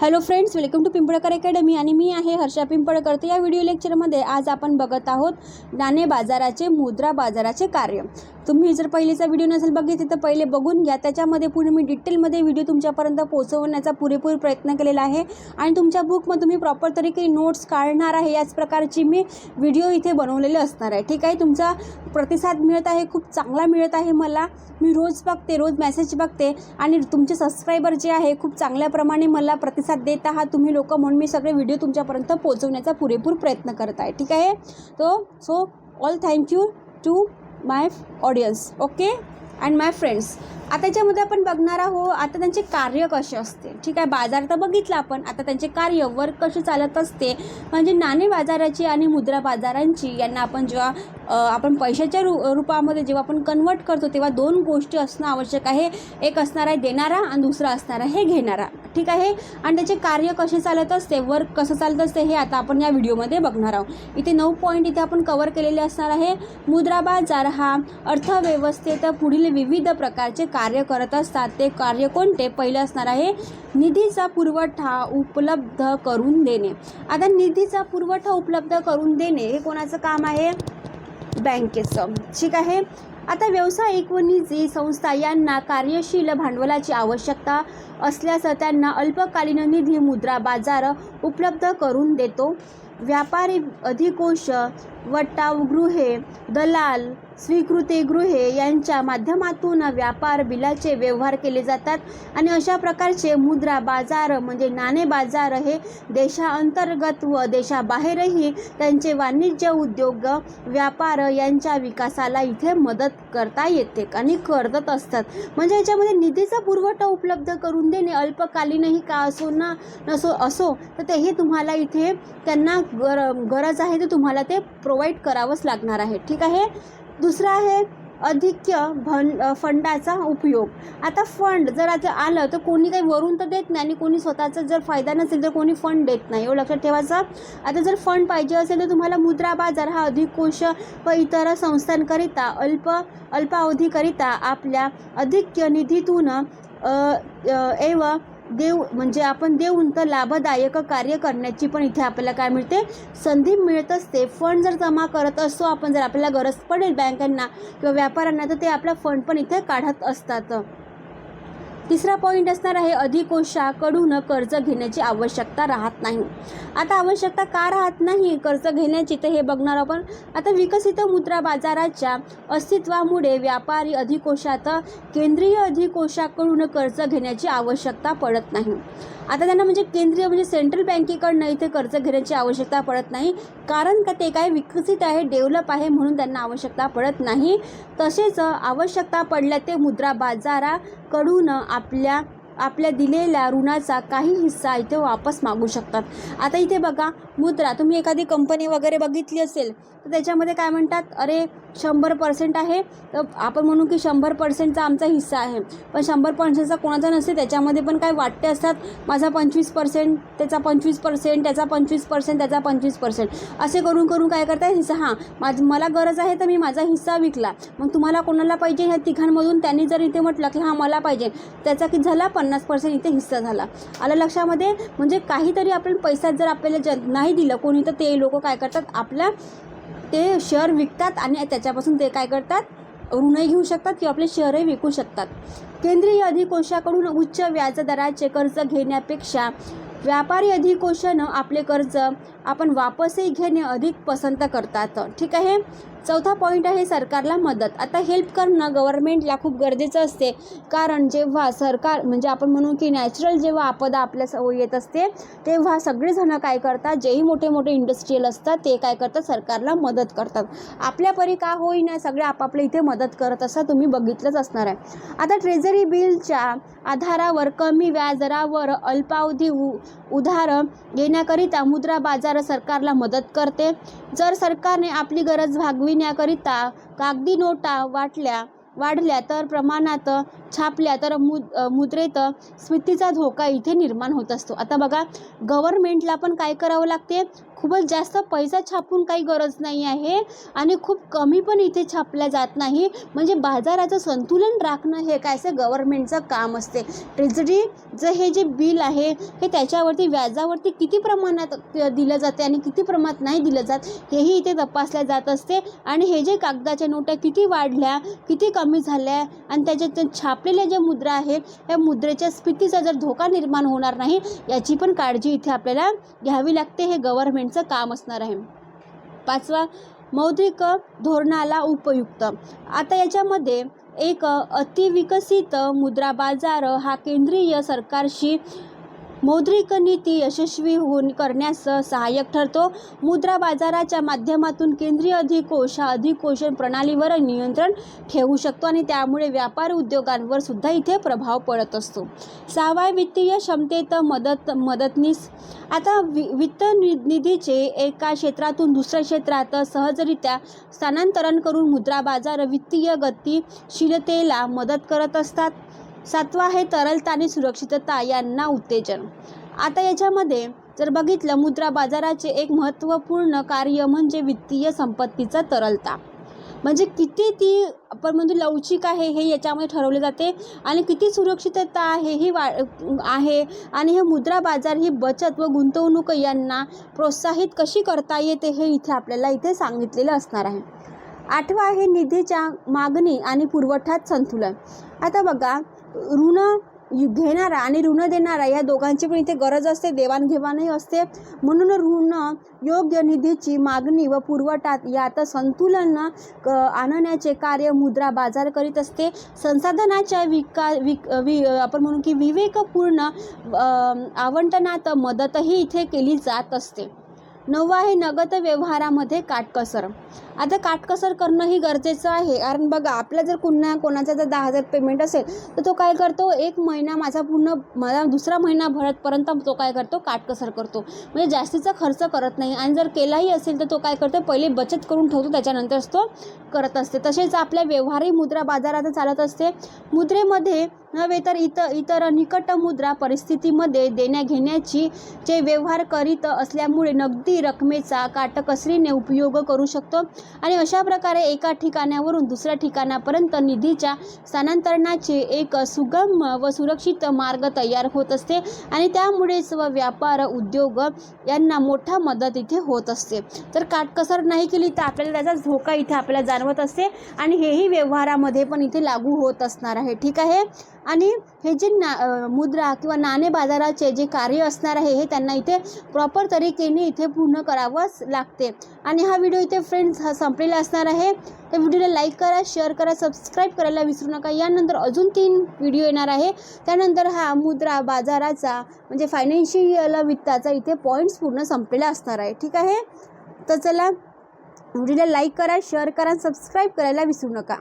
Hello friends welcome to Pimpalkar academy आणि मी आहे हर्षा पिंपळकर. तर या व्हिडिओ लेक्चरमध्ये आज आपण बघत आहोत नाणे बाजाराचे मुद्रा बाजाराचे कार्य. तुम्ही जर पहिलेचा व्हिडिओ नसेल बघितले तर पहिले बघून घ्या. त्याच्यामध्ये पूर्ण मी डिटेलमध्ये व्हिडिओ तुमच्यापर्यंत पोहोचवण्याचा पुरेपूर प्रयत्न केलेला आहे. आणि तुमच्या बुकमध्ये तुम्ही प्रॉपर तरीके नोट्स काढणार आहे. याच प्रकारची मी व्हिडिओ इथे बनवलेले असणार आहे. ठीक आहे? तुमचा प्रतिसाद मिळत आहे खूप चांगला मिळत आहे मला. मी रोज बघते रोज मेसेज बघते. आणि तुमचे सबस्क्रायबर जे आहे खूप चांगल्या प्रमाणे मला प्रतिसाद देत आहात. तुम्ही लोक म्हणून मी सगळे व्हिडिओ तुमच्यापर्यंत पोहोचवण्याचा पुरेपूर प्रयत्न करत आहे. ठीक आहे? तो so all thank you to my audience okay and my friends आता याच्यामध्ये आपण बघणार आहोत आता त्यांचे कार्य कसे असते. ठीक आहे बाजार तर बघितलं आपण आता त्यांचे कार्य वर्क कसे चालत असते. म्हणजे नाणे बाजाराची आणि मुद्रा बाजारांची यांना आपण जेव्हा आपण पैशाच्या रू रूपामध्ये जेव्हा आपण कन्वर्ट करतो तेव्हा दोन गोष्टी असणं आवश्यक आहे. एक असणार आहे देणारा आणि दुसरा असणार आहे घेणारा. ठीक आहे? आणि त्याचे कार्य कसे चालत असते वर्क कसं चालत असते हे आता आपण या व्हिडिओमध्ये बघणार आहोत. इथे नऊ पॉईंट इथे आपण कवर केलेले असणार आहे. मुद्रा बाजार हा अर्थव्यवस्थेत पुढील विविध प्रकारचे कार्य करत असतात. ते कार्य कोणते? पहिलं असणार आहे निधीचा पुरवठा उपलब्ध करून देणे. आता निधीचा पुरवठा उपलब्ध करून देणे हे कोणाचं काम आहे? बँकेचं. ठीक आहे? आता व्यावसायिक व निजी संस्था यांना कार्यशील भांडवलाची आवश्यकता असल्यास त्यांना अल्पकालीन निधी मुद्रा बाजार उपलब्ध करून देतो. व्यापारी अधिकोष वटावगृहे दलाल स्वीकृतीगृहे यांच्या माध्यमातून व्यापार बिलाचे व्यवहार केले जातात आणि अशा प्रकारचे मुद्रा बाजार म्हणजे नाणे बाजार हे देशांतर्गत व देशाबाहेरही त्यांचे वाणिज्य उद्योग व्यापार यांच्या विकासाला इथे मदत करता येते आणि करत असतात. म्हणजे याच्यामध्ये निधीचा पुरवठा उपलब्ध करून देणे अल्पकालीनही का असो ना नसो असो तर तेही तुम्हाला इथे त्यांना गर गरज आहे तर तुम्हाला ते प्रोव्हाइड करावंच लागणार आहे. ठीक आहे? दुसरं आहे अधिक्य भन फंडाचा उपयोग. आता फंड जर आता आलं तर कोणी काही वरून तर देत नाही आणि कोणी स्वतःचा जर फायदा नसेल तर कोणी फंड देत नाही. एवढं लक्षात ठेवायचं. आता जर फंड पाहिजे असेल तर तुम्हाला मुद्रा बाजार हा अधिक कोश व इतर संस्थांकरिता अल्प अल्पावधीकरिता आपल्या अधिक्य निधीतून एव देव म्हणजे आपण देऊन तर लाभदायक कार्य करण्याची पण इथे आपल्याला काय मिळते? संधी मिळत असते. फंड जर जमा करत असतो आपण जर आपल्याला गरज पडेल बँकांना किंवा व्यापाऱ्यांना तर ते आपला फंड पण इथे काढत असतात. तिसरा पॉईंट असणार आहे अधिकोषाकडून कर्ज घेण्याची आवश्यकता राहत नाही. आता आवश्यकता का राहत नाही? कर्ज घेण्याची तर हे बघणार आपण. आता विकसित मुद्रा बाजाराच्या अस्तित्वामुळे व्यापारी अधिकोशात केंद्रीय अधिकोषाकडून कर्ज घेण्याची आवश्यकता पडत नाही. आता त्यांना म्हणजे केंद्रीय म्हणजे सेंट्रल बँकेकडनं इथे कर्ज घेण्याची आवश्यकता पडत नाही. कारण का ते काय विकसित आहे डेव्हलप आहे म्हणून त्यांना आवश्यकता पडत नाही. तसेच आवश्यकता पडल्या ते मुद्रा बाजाराकडून आपल्या आपल्या दिलेल्या ऋणाचा काही हिस्सा इथे वापस मागू शकतात. आता इथे बघा मुद्रा तुम्ही एखादी कंपनी वगैरे बघितली असेल तर त्याच्यामध्ये काय म्हणतात अरे शंभर पर्सेंट आहे तर आपण म्हणू की शंभर पर्सेंटचा आमचा हिस्सा आहे. पण शंभर पर्सेंटचा कोणाचा नसते त्याच्यामध्ये पण काय वाटते असतात. माझा पंचवीस पर्सेंट त्याचा पंचवीस पर्सेंट त्याचा पंचवीस पर्सेंट त्याचा पंचवीस पर्सेंट असे करून करून काय करतात हिस्सा हां माझ मला गरज आहे तर मी माझा हिस्सा विकला. मग तुम्हाला कोणाला पाहिजे ह्या तिघांमधून त्यांनी जर इथे म्हटलं की हां मला पाहिजे त्याचा की झाला? पण पन्नास पर्सेंट इथे हिस्सा झाला. आलं लक्षामध्ये? म्हणजे काहीतरी आपण पैसा जर आपल्याला ज नाही दिलं कोणी तर ते लोक काय करतात? आपल्या ते शेअर विकतात आणि त्याच्यापासून ते काय करतात? ऋणही घेऊ शकतात किंवा आपले शेअरही विकू शकतात. केंद्रीय अधिकोषाकडून उच्च व्याजदराचे कर्ज घेण्यापेक्षा व्यापारी अधिकोशानं आपले कर्ज आपण वापसही घेणे अधिक पसंत करतात. ठीक आहे? चौथा पॉईंट आहे सरकारला मदत. आता हेल्प करणं गव्हर्मेंटला खूप गरजेचं असते. कारण जेव्हा सरकार म्हणजे आपण म्हणू की नॅचरल जेव्हा आपदा आपल्या सवय येत असते तेव्हा सगळेजणं काय करतात? जेही मोठे मोठे इंडस्ट्रीयल असतात ते काय करतात? सरकारला मदत करतात. आपल्या परी का होईना सगळे आपापल्या इथे मदत करत असतात तुम्ही बघितलंच असणार आहे. आता ट्रेझरी बिलच्या आधारावर कमी व्याजदरावर अल्पावधी उ उधार घेण्याकरिता मुद्रा बाजार सरकारला मदत करते. जर सरकारने आपली गरज भागविण्याकरिता कागदी नोटा वाटल्या वाढल्या तर प्रमाणात छापल्या तर मुद मुद्रेत स्मितीचा धोका इथे निर्माण होत असतो. आता बघा गव्हर्मेंटला पण काय करावं लागते? खूपच जास्त पैसा छापून काही गरज नाही आहे आणि खूप कमी पण इथे छापल्या जात नाही. म्हणजे बाजाराचं संतुलन राखणं हे काय असं गव्हर्मेंटचं काम असते. ट्रेझरीचं हे जे बिल आहे हे त्याच्यावरती व्याजावरती किती प्रमाणात दिलं जाते आणि किती प्रमाणात नाही दिलं जात हेही इथे तपासल्या जात असते. आणि हे जे कागदाच्या नोटा किती वाढल्या किती कमी झाल्या आणि त्याच्यात छापलेल्या ज्या मुद्रा आहे त्या मुद्रेच्या स्फीतीचा जर धोका निर्माण होणार नाही याची पण काळजी इथे आपल्याला घ्यावी लागते हे यांचं काम असणार आहे. पाचवा मौद्रिक धोरणाला उपयुक्त. आता याच्यामध्ये एक अतिविकसित मुद्रा बाजार हा केंद्रीय सरकारशी मौद्रिक नीती यशस्वी होऊन करण्यास सहाय्यक ठरतो. मुद्रा बाजाराच्या माध्यमातून केंद्रीय अधिकोष हा अधिकोषण प्रणालीवर नियंत्रण ठेवू शकतो आणि त्यामुळे व्यापार उद्योगांवर सुद्धा इथे प्रभाव पडत असतो. सहावा वित्तीय क्षमतेत मदत मदतनीस. आता वि वित्त नि निधीचे एका क्षेत्रातून दुसऱ्या क्षेत्रात सहजरित्या स्थानांतरण करून मुद्रा बाजार वित्तीय गतिशीलतेला मदत करत असतात. सातवा आहे तरलता आणि सुरक्षितता यांना उत्तेजन. आता याच्यामध्ये जर बघितलं मुद्रा बाजाराचे एक महत्त्वपूर्ण कार्य म्हणजे वित्तीय संपत्तीचा तरलता. म्हणजे किती ती आपण म्हणतो लवचिक आहे हे याच्यामध्ये ठरवले जाते आणि किती सुरक्षितता आहे ही वा आहे आणि हे मुद्रा बाजार ही बचत व गुंतवणूक यांना प्रोत्साहित कशी करता येते हे इथे आपल्याला इथे सांगितलेलं असणार आहे. आठवा आहे निधीच्या मागणी आणि पुरवठ्यात संतुलन. आता बघा ऋण घेणारा आणि ऋण देणारा या दोघांची पण इथे गरज असते देवाणघेवाणही असते. म्हणून ऋण योग्य निधीची मागणी व पुरवठा यात संतुलन क आणण्याचे कार्य मुद्रा बाजार करीत असते. संसाधनाच्या विका विक वि आपण म्हणू की विवेकपूर्ण आवंटनात मदतही इथे केली जात असते. नववा आहे नगद व्यवहारामध्ये काटकसर. आता काटकसर करणं ही गरजेचं आहे. कारण बघा आपला जर पुन्हा कोणाचा जर दहा हजार पेमेंट असेल तर तो काय करतो? एक महिना माझा पूर्ण मला दुसरा महिना भरतपर्यंत तो काय करतो? काटकसर करतो. म्हणजे जास्तीचा खर्च करत नाही. आणि जर केलाही असेल तर तो काय करतो? पहिले बचत करून ठेवतो त्याच्यानंतरच तो करत असते. तसेच आपल्या व्यवहारही मुद्रा बाजारात चालत असते. मुद्रेमध्ये नव्हे तर इतर इतर निकट मुद्रा परिस्थितीमध्ये देण्याघेण्याची जे व्यवहार करीत असल्यामुळे नगदी रकमेचा काटकसरीने उपयोग करू शकतो. आणि अशा प्रकारे एका ठिकाणावरून दुसऱ्या ठिकाणापर्यंत निधीच्या स्थानांतरणाचे एक सुगम व सुरक्षित मार्ग तयार होत असते. आणि त्यामुळेच व व्यापार उद्योग यांना मोठा मदत इथे होत असते. तर काटकसर नाही केली तर आपल्याला त्याचा धोका इथे आपल्याला जाणवत असते. आणि हेही व्यवहारामध्ये पण इथे लागू होत असणार आहे. ठीक आहे? आणि हे जे ना मुद्रा किंवा नाणे बाजाराचे जे कार्य असणार आहे हे त्यांना इथे प्रॉपर तरीकेने इथे पूर्ण करावंच लागते. आणि हा व्हिडिओ इथे फ्रेंड्स हा संपलेला असणार आहे. तर व्हिडिओला लाईक करा शेअर करा सबस्क्राईब करायला विसरू नका. यानंतर अजून तीन व्हिडिओ येणार आहे. त्यानंतर हा मुद्रा बाजाराचा म्हणजे फायनान्शियल वित्ताचा इथे पॉईंट्स पूर्ण संपलेला असणार आहे. ठीक आहे? तर चला व्हिडिओला लाईक करा शेअर करा सबस्क्राईब करायला विसरू नका.